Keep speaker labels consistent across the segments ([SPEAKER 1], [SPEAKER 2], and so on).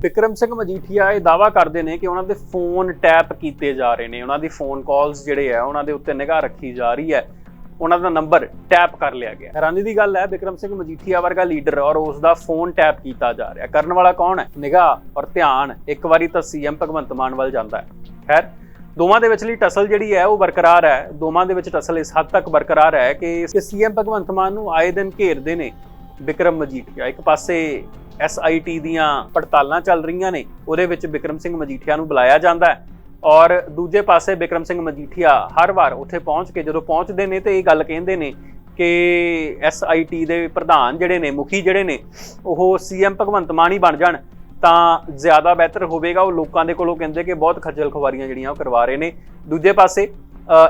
[SPEAKER 1] ਵਿਕਰਮ ਸਿੰਘ ਮਜੀਠੀਆ ਇਹ ਦਾਵਾ ਕਰਦੇ ਨੇ ਕਿ ਉਹਨਾਂ ਦੇ ਫੋਨ ਟੈਪ ਕੀਤੇ ਜਾ ਰਹੇ ਨੇ, ਉਹਨਾਂ ਦੀ ਫੋਨ ਕਾਲਸ ਜਿਹੜੇ ਆ, ਉਹਨਾਂ ਦੇ ਉੱਤੇ ਨਿਗਾਹ ਰੱਖੀ ਜਾ ਰਹੀ ਹੈ, ਉਹਨਾਂ ਦਾ ਨੰਬਰ ਟੈਪ ਕਰ ਲਿਆ ਗਿਆ। ਹੈਰਾਨੀ ਦੀ ਗੱਲ ਹੈ ਵਿਕਰਮ ਸਿੰਘ ਮਜੀਠੀਆ ਵਰਗਾ ਲੀਡਰ ਔਰ ਉਸ ਦਾ ਫੋਨ ਟੈਪ ਕੀਤਾ ਜਾ ਰਿਹਾ। ਕਰਨ ਵਾਲਾ ਕੌਣ ਹੈ? ਨਿਗਾਹ ਔਰ ਧਿਆਨ, ਇੱਕ ਵਾਰੀ ਤਾਂ ਸੀਐਮ ਭਗਵੰਤ ਮਾਨ ਵੱਲ ਜਾਂਦਾ ਹੈ। ਖੈਰ, ਦੋਵਾਂ ਦੇ ਵਿਚਲੀ ਟਸਲ ਜਿਹੜੀ ਹੈ, ਉਹ ਬਰਕਰਾਰ ਹੈ। ਦੋਵਾਂ ਦੇ ਵਿੱਚ ਟਸਲ ਇਸ ਹੱਦ ਤੱਕ ਬਰਕਰਾਰ ਹੈ ਕਿ ਸੀਐਮ ਭਗਵੰਤ ਮਾਨ ਨੂੰ ਆਏ ਦਿਨ ਘੇਰਦੇ ਨੇ ਵਿਕਰਮ ਮਜੀਠੀਆ। ਇੱਕ ਪਾਸੇ ਐਸਆਈਟੀ ਦੀਆਂ ਪੜਤਾਲਾਂ ਚੱਲ ਰਹੀਆਂ ਨੇ, ਉਹਦੇ ਵਿੱਚ ਵਿਕਰਮ ਸਿੰਘ ਮਜੀਠੀਆ ਨੂੰ ਬੁਲਾਇਆ ਜਾਂਦਾ ਹੈ। ਔਰ ਦੂਜੇ ਪਾਸੇ ਵਿਕਰਮ ਸਿੰਘ ਮਜੀਠੀਆ ਹਰ ਵਾਰ ਉੱਥੇ ਪਹੁੰਚ ਕੇ ਜਦੋਂ ਪਹੁੰਚਦੇ ਨੇ ਤੇ ਇਹ ਗੱਲ ਕਹਿੰਦੇ ਨੇ ਕਿ ਐਸਆਈਟੀ ਦੇ ਪ੍ਰਧਾਨ ਜਿਹੜੇ ਨੇ, ਮੁਖੀ ਜਿਹੜੇ ਨੇ, ਉਹ ਸੀਐਮ ਭਗਵੰਤ ਮਾਨ ਹੀ ਬਣ ਜਾਣ। ਤਾਂ ਜ਼ਿਆਦਾ ਬਿਹਤਰ ਹੋਵੇਗਾ, ਉਹ ਲੋਕਾਂ ਦੇ ਕੋਲੋਂ ਕਹਿੰਦੇ ਕਿ ਬਹੁਤ ਖੱਜਲ ਖਵਾਰੀਆਂ ਜਿਹੜੀਆਂ ਉਹ ਕਰਵਾ ਰਹੇ ਨੇ। ਦੂਜੇ ਪਾਸੇ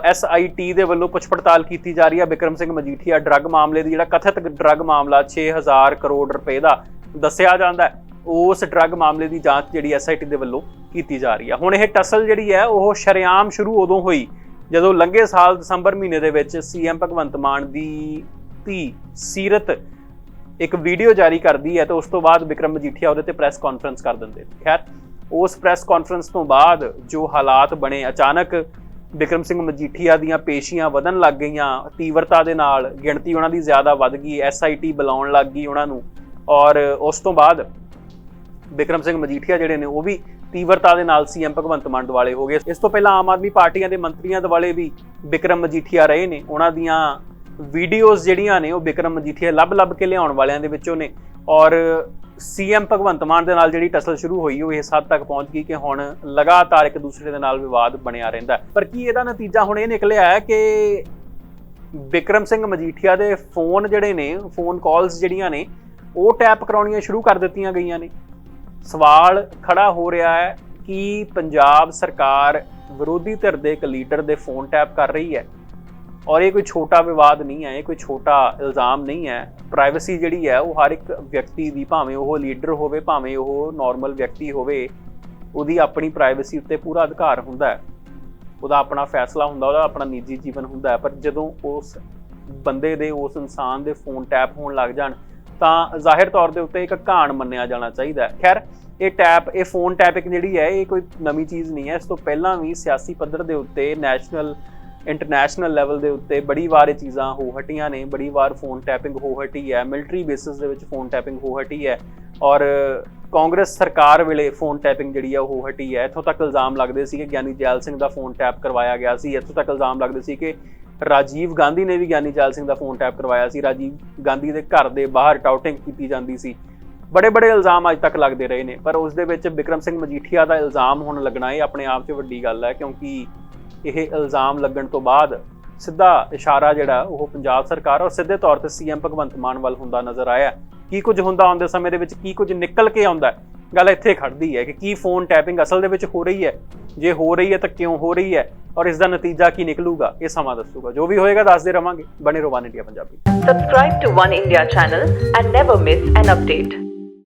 [SPEAKER 1] ਐਸਆਈਟੀ ਦੇ ਵੱਲੋਂ ਪੁੱਛ ਪੜਤਾਲ ਕੀਤੀ ਜਾ ਰਹੀ ਹੈ ਵਿਕਰਮ ਸਿੰਘ ਮਜੀਠੀਆ। ਡਰੱਗ ਮਾਮਲੇ ਦੀ ਜਿਹੜਾ ਕਥਿਤ ਡਰੱਗ ਮਾਮਲਾ 6000 ਕਰੋੜ ਰੁਪਏ ਦਾ ਦੱਸਿਆ ਜਾਂਦਾ ਹੈ, ਉਸ ਡਰੱਗ ਮਾਮਲੇ ਦੀ ਜਾਂਚ ਜਿਹੜੀ ਐਸਆਈਟੀ ਦੇ ਵੱਲੋਂ ਕੀਤੀ ਜਾ ਰਹੀ ਹੈ। ਹੁਣ ਇਹ ਟਸਲ ਜਿਹੜੀ ਹੈ, ਉਹ ਸ਼ਰੇਆਮ ਸ਼ੁਰੂ ਉਦੋਂ ਹੋਈ, ਜਦੋਂ ਲੰਘੇ ਸਾਲ ਦਸੰਬਰ ਮਹੀਨੇ ਦੇ ਵਿੱਚ ਸੀਐਮ ਭਗਵੰਤ ਮਾਨ ਦੀ ਧੀ ਸੀਰਤ ਇੱਕ ਵੀਡੀਓ ਜਾਰੀ ਕਰਦੀ ਹੈ ਤੇ ਉਸ ਤੋਂ ਬਾਅਦ ਵਿਕਰਮ ਮਜੀਠੀਆ ਉਹਦੇ ਤੇ ਪ੍ਰੈਸ ਕਾਨਫਰੰਸ ਕਰ ਦਿੰਦੇ। ਖੈਰ, ਉਸ ਪ੍ਰੈਸ ਕਾਨਫਰੰਸ ਤੋਂ ਬਾਅਦ ਜੋ ਹਾਲਾਤ ਬਣੇ, ਅਚਾਨਕ ਵਿਕਰਮ ਸਿੰਘ ਮਜੀਠੀਆ ਦੀਆਂ ਪੇਸ਼ੀਆਂ ਵਧਣ ਲੱਗ ਗਈਆਂ, ਤੀਵਰਤਾ ਦੇ ਨਾਲ ਗਿਣਤੀ ਉਹਨਾਂ ਦੀ ਜ਼ਿਆਦਾ ਵੱਧ ਗਈ ਐਸਆਈਟੀ ਬੁਲਾਉਣ ਲੱਗ ਗਈ ਉਹਨਾਂ ਨੂੰ। ਔਰ ਉਸ ਤੋਂ ਬਾਅਦ ਵਿਕਰਮ ਸਿੰਘ ਮਜੀਠੀਆ ਜਿਹੜੇ ਨੇ ਉਹ ਵੀ ਤੀਵਰਤਾ ਦੇ ਨਾਲ ਸੀਐਮ ਭਗਵੰਤ ਮਾਨ ਦੁਆਲੇ ਹੋ ਗਏ। ਇਸ ਤੋਂ ਪਹਿਲਾਂ ਆਮ ਆਦਮੀ ਪਾਰਟੀਆਂ ਦੇ ਮੰਤਰੀਆਂ ਦੁਆਲੇ ਵੀ ਵਿਕਰਮ ਮਜੀਠੀਆ ਰਹੇ ਨੇ। ਉਹਨਾਂ ਦੀਆਂ ਵੀਡੀਓਜ਼ ਜਿਹੜੀਆਂ ਨੇ ਉਹ ਵਿਕਰਮ ਮਜੀਠੀਆ ਲੱਭ-ਲੱਭ ਕੇ ਲਿਆਉਣ ਵਾਲਿਆਂ ਦੇ ਵਿੱਚੋਂ ਨੇ। ਔਰ ਸੀਐਮ ਭਗਵੰਤ ਮਾਨ ਦੇ ਨਾਲ ਜਿਹੜੀ ਟਸਲ ਸ਼ੁਰੂ ਹੋਈ, ਉਹ ਇਸ ਹੱਦ ਤੱਕ ਪਹੁੰਚ ਗਈ ਕਿ ਹੁਣ ਲਗਾਤਾਰ ਇੱਕ ਦੂਸਰੇ ਦੇ ਨਾਲ ਵਿਵਾਦ ਬਣਿਆ ਰਹਿੰਦਾ ਪਰ ਕੀ ਇਹਦਾ ਨਤੀਜਾ ਹੁਣ ਇਹ ਨਿਕਲਿਆ ਹੈ ਕਿ ਵਿਕਰਮ ਸਿੰਘ ਮਜੀਠੀਆ ਦੇ ਫੋਨ ਜਿਹੜੇ ਨੇ, ਫੋਨ ਕਾਲਸ ਜਿਹੜੀਆਂ ਨੇ ਉਹ ਟੈਪ ਕਰਾਉਣੀਆਂ ਸ਼ੁਰੂ ਕਰ ਦਿੱਤੀਆਂ ਗਈਆਂ ਨੇ। ਸਵਾਲ ਖੜਾ ਹੋ ਰਿਹਾ ਹੈ ਕਿ ਪੰਜਾਬ ਸਰਕਾਰ ਵਿਰੋਧੀ ਧਿਰ ਦੇ ਇੱਕ ਲੀਡਰ ਦੇ ਫੋਨ ਟੈਪ ਕਰ ਰਹੀ ਹੈ ਔਰ ਇਹ ਕੋਈ ਛੋਟਾ ਵਿਵਾਦ ਨਹੀਂ ਹੈ, ਇਹ ਕੋਈ ਛੋਟਾ ਇਲਜ਼ਾਮ ਨਹੀਂ ਹੈ। ਪ੍ਰਾਈਵੇਸੀ ਜਿਹੜੀ ਹੈ, ਉਹ ਹਰ ਇੱਕ ਵਿਅਕਤੀ ਦੀ, ਭਾਵੇਂ ਉਹ ਲੀਡਰ ਹੋਵੇ, ਭਾਵੇਂ ਉਹ ਨਾਰਮਲ ਵਿਅਕਤੀ ਹੋਵੇ, ਉਹਦੀ ਆਪਣੀ ਪ੍ਰਾਈਵੇਸੀ ਉੱਤੇ ਪੂਰਾ ਅਧਿਕਾਰ ਹੁੰਦਾ ਹੈ। ਉਹਦਾ ਆਪਣਾ ਫੈਸਲਾ ਹੁੰਦਾ, ਉਹਦਾ ਆਪਣਾ ਨਿੱਜੀ ਜੀਵਨ ਹੁੰਦਾ ਪਰ ਜਦੋਂ ਉਸ ਬੰਦੇ ਦੇ, ਉਸ ਇਨਸਾਨ ਦੇ ਫੋਨ ਟੈਪ ਹੋਣ ਲੱਗ ਜਾਣ ਤਾਂ ਜ਼ਾਹਿਰ ਤੌਰ ਦੇ ਉੱਤੇ ਇੱਕ ਘਾਣ ਮੰਨਿਆ ਜਾਣਾ ਚਾਹੀਦਾ ਹੈ। ਖੈਰ, ਇਹ ਟੈਪ, ਇਹ ਫੋਨ ਟੈਪਿੰਗ ਜਿਹੜੀ ਹੈ, ਇਹ ਕੋਈ ਨਵੀਂ ਚੀਜ਼ ਨਹੀਂ ਹੈ। ਇਸ ਤੋਂ ਪਹਿਲਾਂ ਵੀ ਸਿਆਸੀ ਪੱਧਰ ਦੇ ਉੱਤੇ ਨੈਸ਼ਨਲ ਇੰਟਰਨੈਸ਼ਨਲ ਲੈਵਲ ਦੇ ਉੱਤੇ ਬੜੀ ਵਾਰ ਇਹ ਚੀਜ਼ਾਂ ਹੋ ਹਟੀਆਂ ਨੇ। ਬੜੀ ਵਾਰ ਫੋਨ ਟੈਪਿੰਗ ਹੋ ਹਟੀ ਹੈ। ਮਿਲਟਰੀ ਬੇਸਿਸ ਦੇ ਵਿੱਚ ਫੋਨ ਟੈਪਿੰਗ ਹੋ ਹਟੀ ਹੈ। ਔਰ ਕਾਂਗਰਸ ਸਰਕਾਰ ਵੇਲੇ ਫੋਨ ਟੈਪਿੰਗ ਜਿਹੜੀ ਆ ਉਹ ਹਟੀ ਹੈ। ਇੱਥੋਂ ਤੱਕ ਇਲਜ਼ਾਮ ਲੱਗਦੇ ਸੀ ਕਿ ਗਿਆਨੀ ਜੈਲ ਸਿੰਘ ਦਾ ਫੋਨ ਟੈਪ ਕਰਵਾਇਆ ਗਿਆ ਸੀ। ਇੱਥੋਂ ਤੱਕ ਇਲਜ਼ਾਮ ਲੱਗਦੇ ਸੀ ਕਿ ਰਾਜੀਵ ਗਾਂਧੀ ਨੇ ਵੀ ਗਿਆਨੀ ਜੈਲ ਸਿੰਘ ਦਾ ਫੋਨ ਟੈਪ ਕਰਵਾਇਆ ਸੀ। ਰਾਜੀਵ ਗਾਂਧੀ ਦੇ ਘਰ ਦੇ ਬਾਹਰ ਟਾਊਟਿੰਗ ਕੀਤੀ ਜਾਂਦੀ ਸੀ। ਬੜੇ ਬੜੇ ਇਲਜ਼ਾਮ ਅੱਜ ਤੱਕ ਲੱਗਦੇ ਰਹੇ ਨੇ। ਪਰ ਉਸ ਦੇ ਵਿੱਚ ਵਿਕਰਮ ਸਿੰਘ ਮਜੀਠੀਆ ਦਾ ਇਲਜ਼ਾਮ ਹੁਣ ਲੱਗਣਾ ਇਹ ਆਪਣੇ ਆਪ 'ਚ ਵੱਡੀ ਗੱਲ ਹੈ, ਕਿਉਂਕਿ ਇਹ ਇਲਜ਼ਾਮ ਲੱਗਣ ਤੋਂ ਬਾਅਦ ਸਿੱਧਾ ਇਸ਼ਾਰਾ ਜਿਹੜਾ ਉਹ ਪੰਜਾਬ ਸਰਕਾਰ ਔਰ ਸਿੱਧੇ ਤੌਰ ਤੇ ਸੀਐਮ ਭਗਵੰਤ ਮਾਨ ਵੱਲ ਹੁੰਦਾ ਨਜ਼ਰ ਆਇਆ। ਕੀ ਕੁਝ ਹੁੰਦਾ ਆਉਂਦੇ ਸਮੇਂ ਦੇ ਵਿੱਚ, ਕੀ ਕੁਝ ਨਿਕਲ ਕੇ ਆਉਂਦਾ ਗੱਲ ਇੱਥੇ ਖੜਦੀ ਹੈ ਕਿ ਕੀ ਫੋਨ ਟੈਪਿੰਗ ਅਸਲ ਦੇ ਵਿੱਚ ਹੋ ਰਹੀ ਹੈ। ਜੇ ਹੋ ਰਹੀ ਹੈ ਤਾਂ ਕਿਉਂ ਹੋ ਰਹੀ ਹੈ? ਔਰ ਇਸ ਦਾ ਨਤੀਜਾ ਕੀ ਨਿਕਲੂਗਾ ਇਹ ਸਮਾਂ ਦੱਸੂਗਾ ਜੋ ਵੀ ਹੋਏਗਾ ਦੱਸਦੇ ਰਵਾਂਗੇ ਬਣੇ ਰਹੋ One India Punjabi
[SPEAKER 2] subscribe to One India channel and never miss an update